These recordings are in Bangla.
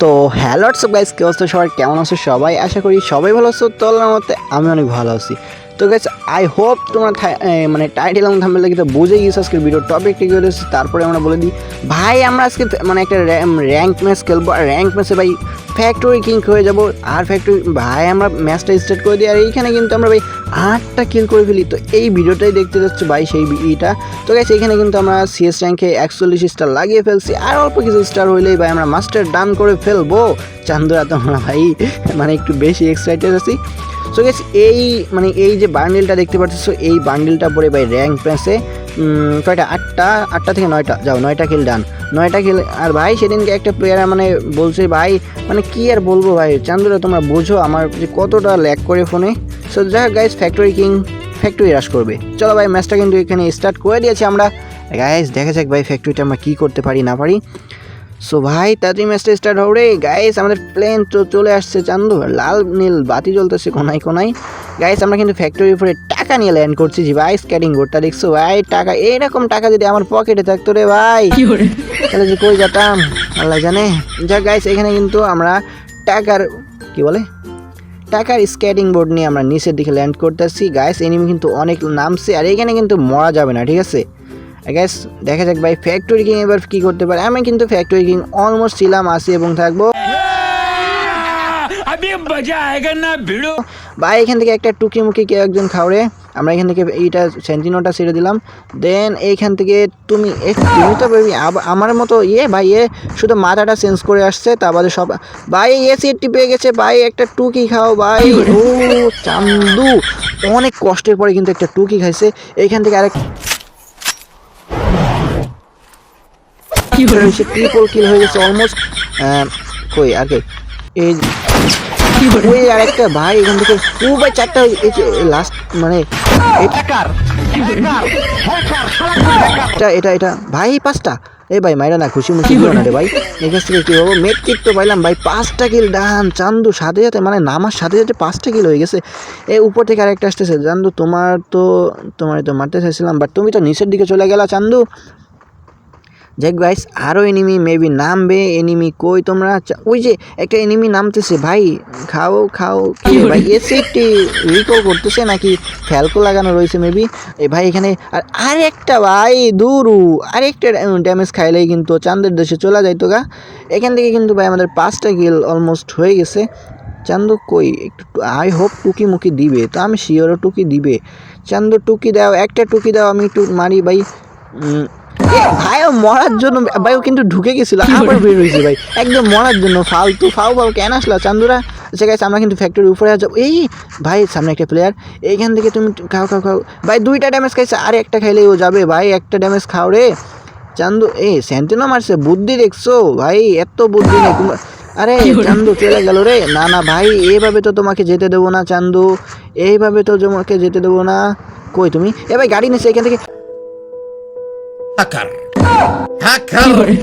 তো হ্যালো গাইস কে অবস্থা? সবাই কেমন আছো? সবাই আশা করি সবাই ভালো আছো। তো মতে আমি অনেক ভালো আছি। তো গাইস আই হোপ তোমার মানে টাইটেল এবং থাম্বেল কিন্তু বুঝে গিয়েছো আজকের ভিডিও টপিক কি হয়েছে তারপরে আমরা বলে দিই। ভাই, আমরা আজকে মানে একটা র্যাঙ্ক ম্যাচ খেলব। আর র্যাঙ্ক ম্যাচে ভাই ফ্যাক্টরি কিং হয়ে যাব। আর ফ্যাক্টরি ভাই, আমরা ম্যাচটা স্টার্ট করে দিই। আর এইখানে কিন্তু আমরা ভাই আটটা কিল করে ফেলি। তো এই ভিডিওটাই দেখতে যাচ্ছে ভাই, সেই ইটা। তো গেছে এখানে কিন্তু আমরা সিএস র্যাঙ্কে একচল্লিশ স্টার লাগিয়ে ফেলছি। আর অল্প কিছু স্টার হইলেই ভাই আমরা মাস্টার ডান করে ফেলব। চান্দরা তোমরা ভাই মানে একটু বেশি এক্সাইটেড আছি। সো গেস এই মানে এই যে বান্ডেলটা দেখতে পাচ্ছ, এই বান্ডেলটা পরে ভাই র্যাঙ্ক প্যাসে কয়টা? আটটা? আটটা থেকে নয়টা। যাও, নয়টা খেল ডান নয়টা খেল আর ভাই, সেদিনকে একটা প্লেয়ার মানে বলছে, ভাই মানে কি আর বলব ভাই? চান্দুরা, তোমরা বোঝো আমার যে কতটা ল্যাক করে ফোনে সো যাই হোক guys factory king factory rush করবে। চলো ভাই ম্যাচটা কিন্তু এখানে স্টার্ট করে দিয়েছি আমরা। গাইজ দেখা যাক ভাই ফ্যাক্টরিটা আমরা কী করতে পারি, না পারি। সো ভাই তাড়াতাড়ি ম্যাচটা স্টার্ট হবে রে। গাইস আমাদের প্লেন তো চলে আসছে চান্দু। লাল নীল বাতি জ্বলতেছে কোনায় কোনায়। গাইস আমরা কিন্তু ফ্যাক্টরির উপরে টাকা নিয়ে ল্যান্ড করছি জি ভাই স্ক্যাটিং বোর্ডটা দেখছ ভাই? টাকা এইরকম টাকা যদি আমার পকেটে থাকতো রে ভাই। তাহলে যে কই যেতাম? আল্লাহ জানে। যাক গাইস এখানে কিন্তু আমরা টাকার কি বলে? টাকার স্কেটিং বোর্ড নিয়ে আমরা নিচের দিকে ল্যান্ড করতেছি। গাইস এনিমি কিন্তু অনেক নামছে। আর এখানে কিন্তু মরা যাবে না ঠিক আছে? গ্যাস দেখা যাক ভাই ফ্যাক্টরি কিং এবার কী করতে পারে। আমি কিন্তু ফ্যাক্টরি কিং অলমোস্ট ছিলাম আসি এবং থাকব। ভাই এখান থেকে একটা টুকি মুখি কেউ একজন খাওয়ারে আমরা এখান থেকে এইটা সেন্টিনোটা ছেড়ে দিলাম। দেন এইখান থেকে তুমি তুমি তো বেবি আমার মতো ইয়ে ভাই এ শুধু মাথাটা চেঞ্জ করে আসছে তা বাদে সব ভাই এ সিটটি পেয়ে গেছে ভাই একটা টুকি খাও ভাই। ও চান্দু। অনেক কষ্টের পরে কিন্তু একটা টুকি খাইছে। এইখান থেকে আরেক সে ট্রিপল কিল হয়ে গেছে অলমোস্ট কই আগে? এই ওই আরেকটা ভাই এখান থেকে ও ভাই চারটা লাস্ট মানে এটা এটা এটা এটা ভাই পাঁচটা। এই ভাই মাইরা না খুশি মুশি দিও না রে ভাই। কাছ থেকে কি হব মেট কিট তো পাইলাম ভাই পাঁচটা কিল ডান চান্দু সাথে সাথে মানে নামার সাথে সাথে পাঁচটা কিল হয়ে গেছে। এ উপর থেকে আরেকটা আসতেছে চান্দু তোমার তো তোমার তো মারতে চাইছিলাম বাট তুমি তো নিচের দিকে চলে গেলা চান্দু। যাক গাইস আরও এনিমি মেবি নামবে এনিমি কই তোমরা? ওই যে একটা এনিমি নামতেছে ভাই খাও খাও কি ভাই? এসে একটি রিকো করতেছে নাকি? ফ্যালকো লাগানো রয়েছে মেবি এই ভাই এখানে আর আরেকটা ভাই দূরু। আরেকটা ড্যামেজ খাইলেই কিন্তু চান্দের দেশে চলে যাইতো গা। এখান থেকে কিন্তু ভাই আমাদের পাঁচটা গিল অলমোস্ট হয়ে গেছে। চান্দু কই? একটু আই হোপ টুকি মুকি দিবে তো আমি শিওরও টুকি দিবে। চান্দু টুকি দাও একটা টুকি দাও আমি একটু মারি ভাই। এ ভাই মরার জন্য ভাই ও কিন্তু ঢুকে গেছিল আবার বের হয়েছে ভাই। একদম মরার জন্য ফালতু ফাউ ফাউ কেন আসলো চান্দুরা? আচ্ছা গাইস আমরা কিন্তু ফ্যাক্টরির উপরে যাব এই ভাই সামনে একটা প্লেয়ার এইখান থেকে তুমি খাও খাও খাও। ভাই দুইটা ড্যামেজ খাইছে আর একটা খাইলেই ও যাবে ভাই। একটা ড্যামেজ খাও রে। চান্দু এই স্যান্টিনো মারছে বুদ্ধি দেখছ? ভাই এত বুদ্ধি নেই। তোমার- আরে চান্দু চলে গেল রে। না না ভাই এইভাবে তো তোমাকে যেতে দেবো না চান্দু। এইভাবে তো তোমাকে যেতে দেবো না। কই তুমি? এ ভাই গাড়ি নিচ্ছে এখান থেকে। هكر هكر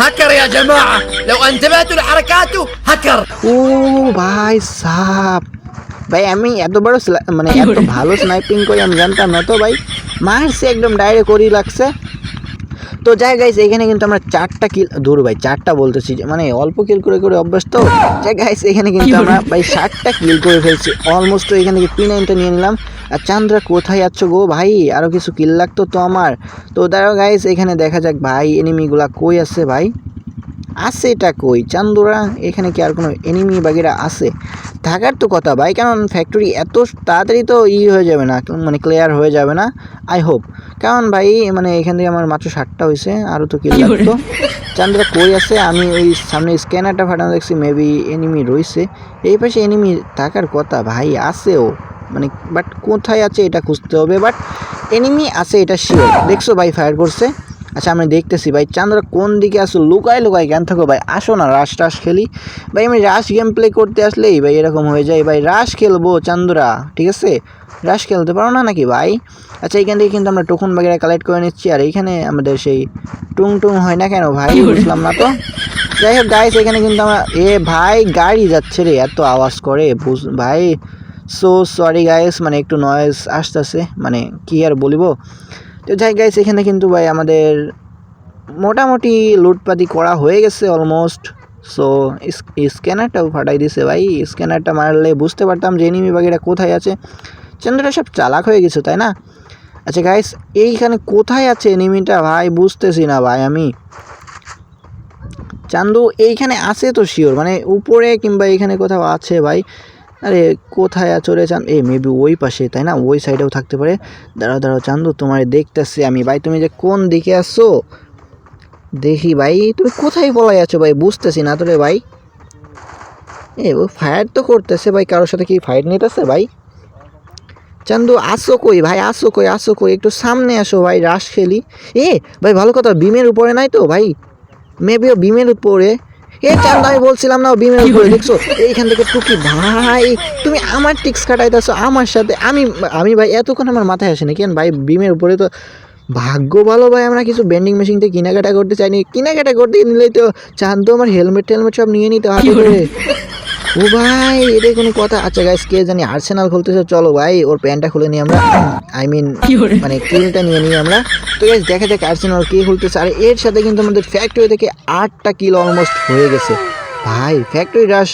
هكر يا جماعة لو انتبهتوا لحركاته هكر ও ভাই সাপ ভাই আমি এত বড় স্লা- মানে এত ভালো স্নাইপিং করি আমি জানতাম না তো ভাই মারছে একদম ডাইরেক্ট করেই লাগছে তো যাই গাইস এখানে কিন্তু আমরা চারটা কিল দূর ভাই চারটা বলতেছি যে মানে অল্প কিল করে করে অভ্যাস তো যাই গাইস এখানে কিন্তু আমরা ভাই ষাটটা কিল করে ফেলছি অলমোস্ট তো এখানে পি নাইনটা নিয়ে নিলাম আর চান্দ্রা কোথায় আছো গো ভাই? আরও কিছু কিল লাগতো তো আমার। তো দাঁড়াও গাইস এখানে দেখা যাক ভাই এনিমিগুলা কই আছে ভাই? আছে এটা কই? চান্দুরা এখানে কি আর কোনো এনিমি বাগেরা আছে? থাকার তো কথা ভাই কারণ ফ্যাক্টরি এত তাড়াতাড়ি তো ই হয়ে যাবে না মানে ক্লিয়ার হয়ে যাবে না আই হোপ কারণ ভাই মানে এখান থেকে আমার মাত্র ষাটটা হয়েছে আরও তো কি লাগতো। চান্দুরা কই আছে? আমি ওই সামনে স্ক্যানারটা ফাটানো দেখছি মেবি এনিমি রয়েছে এই পাশে এনিমি থাকার কথা ভাই আছেও মানে বাট কোথায় আছে এটা খুঁজতে হবে বাট এনিমি আছে এটা শিওর দেখছ ভাই ফায়ার করছে। আচ্ছা আমি দেখতেছি ভাই চান্দরা কোন দিকে আসো লুকায় লুকায় জ্ঞান থাকো ভাই। আসো না রাশ টাশ খেলি। ভাই, আমি রাশ গেম প্লে করতে আসলেই ভাই এরকম হয়ে যায়। ভাই রাশ খেলব চান্দরা ঠিক আছে? রাশ খেলতে পারো না নাকি ভাই? আচ্ছা এখান থেকে কিন্তু আমরা টোকন বাগেরা কালেক্ট করে নিচ্ছি। আর এইখানে আমাদের সেই টুং টুং হয় না কেন ভাই? বুঝলাম না তো। যাই হোক গাইস এখানে কিন্তু আমরা এ ভাই, গাড়ি যাচ্ছে রে, এত আওয়াজ করে। বুঝ ভাই সো সরি গাইস মানে একটু নয়েজ আসতেছে মানে কি আর বলিব? তো যাই গাইস এখানে কিন্তু ভাই আমাদের মোটামুটি লুটপাতি করা হয়ে গেছে অলমোস্ট সো স্ক্যানারটাও ফাটাই দিছে ভাই স্ক্যানারটা মারলে বুঝতে পারতাম যে এনিমি বাগিরা কোথায় আছে। চান্দুটা সব চালাক হয়ে গেছে, তাই না? আচ্ছা গাইস এইখানে কোথায় আছে এনিমিটা ভাই বুঝতেছি না ভাই আমি। চান্দু, এইখানে আছে তো শিওর মানে উপরে কিংবা এইখানে কোথাও আছে ভাই। আরে কোথায় রে চাঁদ? এ মেবি ওই পাশে, তাই না? ওই সাইডেও থাকতে পারে। দাঁড়াও দাঁড়াও চান্দু তোমার দেখতেছি আমি। ভাই, তুমি যে কোন দিকে আসছো দেখি, ভাই, তুমি কোথায় বলাই আছো ভাই? বুঝতেছি না তো রে ভাই। এ, ও ফায়ার তো করতেছে ভাই, কারোর সাথে কি ফাইট নিতেছে ভাই? চান্দু, আসো কই ভাই? আসো কই আসো কই? একটু সামনে আসো ভাই রাস খেলি। এ, ভাই, ভালো কথা বিমের উপরে নাই তো ভাই? মেবিও বিমের উপরে। এ চান্দ আমি বলছিলাম না বিমের উপরে দেখছ? এইখান থেকে টুকি ভাই তুমি আমার টিক্স কাটাইতেছো আমার সাথে। আমি আমি ভাই এতক্ষণ আমার মাথায় আসেনি কেন ভাই? বিমের উপরে তো ভাগ্য ভালো ভাই আমরা কিছু বেন্ডিং মেশিন থেকে কেনাকাটা করতে চাইনি। কেনাকাটা করতে নিলেই তো চান্দ আমার হেলমেট টেলমেট সব নিয়ে নিতে হবে ও ভাই এটাই কোনো কথা। আচ্ছা গাইস কে জানি আর্সেনাল খুলতেছে? চলো ভাই ওর প্যান্টটা খুলে নিই আমরা। আই মিন মানে কিলটা নিয়ে নিই আমরা। তো গাইস দেখা যাক আর্সেনাল কে খুলতেছে। আর এর সাথে কিন্তু আমাদের ফ্যাক্টরি থেকে আটটা কিল অলমোস্ট হয়ে গেছে। ভাই ফ্যাক্টরি রাশ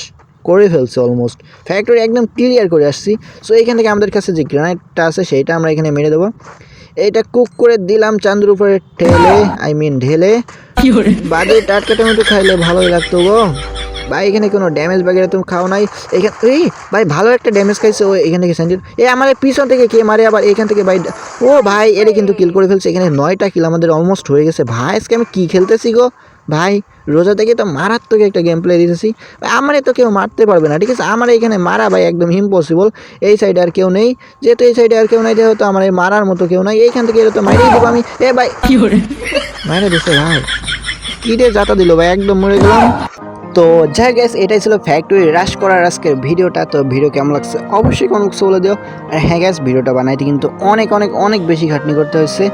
করে ফেলছে অলমোস্ট ফ্যাক্টরি একদম ক্লিয়ার করে আসছি। সো এইখান থেকে আমাদের কাছে যে গ্রানাইটটা আছে সেইটা আমরা এখানে মেরে দেবো। এইটা কুক করে দিলাম চান্দুর উপরে ঠেলে আই মিন ঢেলে। বাদে টাটকা টমেটো খাইলে ভালোই লাগতো গো। ভাই এখানে কোনো ড্যামেজ বাগেরা তুমি খাও নাই। এখানে এই ভাই ভালো একটা ড্যামেজ খাইছে ও এখান থেকে সেন্টির এ আমাদের পিছন থেকে কে মারে আবার এখান থেকে ভাই ও ভাই এর কিন্তু কিল করে ফেলছে। এখানে নয়টা কিল আমাদের অলমোস্ট হয়ে গেছে। ভাই আজকে আমি কী খেলতেছি গো? ভাই রোজা থেকে তো মারাত্মক একটা গেম প্লে দিতেছি। ভাই আমারে তো কেউ মারতে পারবে না ঠিক আছে? আমার এখানে মারা ভাই একদম ইম্পসিবল এই সাইডে আর কেউ নেই। যেহেতু এই সাইডে আর কেউ নাই যেহেতু আমার এই মারার মতো কেউ নাই এইখান থেকে এটা তো মারিয়ে দেবো আমি। এ ভাই মারা দিছে ভাই। কি রে যাতা দিল ভাই একদম মরে গেলাম। তো যাই গ্যাস এটাই ছিল ফ্যাক্টরি রাশ করার আজকের ভিডিওটা। তো ভিডিও কেমন লাগছে অবশ্যই কোনো বলে দিও। আর হ্যাঁ গ্যাস ভিডিওটা বানাইতে কিন্তু অনেক অনেক অনেক বেশি খাটনি করতে হয়েছে।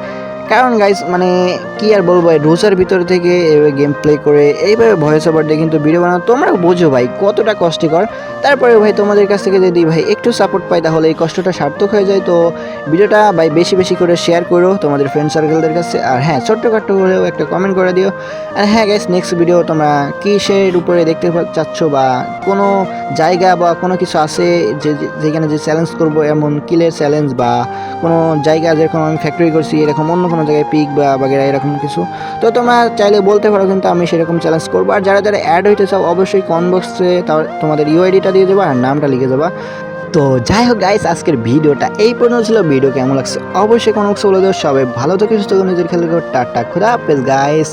কারণ গাইস মানে কি আর বলব রোজার ভিতর থেকে এইভাবে গেম প্লে করে, এইভাবে ভয়েস ওভার দিয়ে কিন্তু ভিডিও বানানো তোমরা বোঝো ভাই কতটা কষ্টকর। তারপরে ভাই তোমাদের কাছ থেকে যদি ভাই একটু সাপোর্ট পাই, তাহলে এই কষ্টটা সার্থক হয়ে যায়। তো ভিডিওটা ভাই বেশি বেশি করে শেয়ার করো তোমাদের ফ্রেন্ড সার্কেলদের কাছে। আর হ্যাঁ ছোট্টখাট্টো হলেও একটা কমেন্ট করে দিও। আর হ্যাঁ গ্যাস নেক্সট ভিডিও তোমরা কিসের উপরে দেখতে চাচ্ছ বা কোনো জায়গা বা কোনো কিছু আছে যে- যেখানে যে চ্যালেঞ্জ করব, এমন কিলের চ্যালেঞ্জ বা কোনো জায়গা যেরকম আমি ফ্যাক্টরি করছি, এরকম অন্য কোনো জায়গায় পিক বা বাগেরা এরকম কিছু। তো তোমরা চাইলে বলতে পারো কিন্তু আমি সেরকম চ্যালেঞ্জ করব। আর যারা যারা অ্যাড হইতে চাও, অবশ্যই কনবক্সে তোমাদের ইউআইডিটা দিয়ে দেবো আর নামটা লিখে দেবা। তো যাই হোক গাইস আজকের ভিডিওটা এই পর্যন্ত ছিল। ভিডিও কেমন লাগছে? অবশ্যই কোনো বলে দেবো সবাই ভালো থেকে, সুস্থ নিজের খেলে টাটা, খুদা পেস গাইস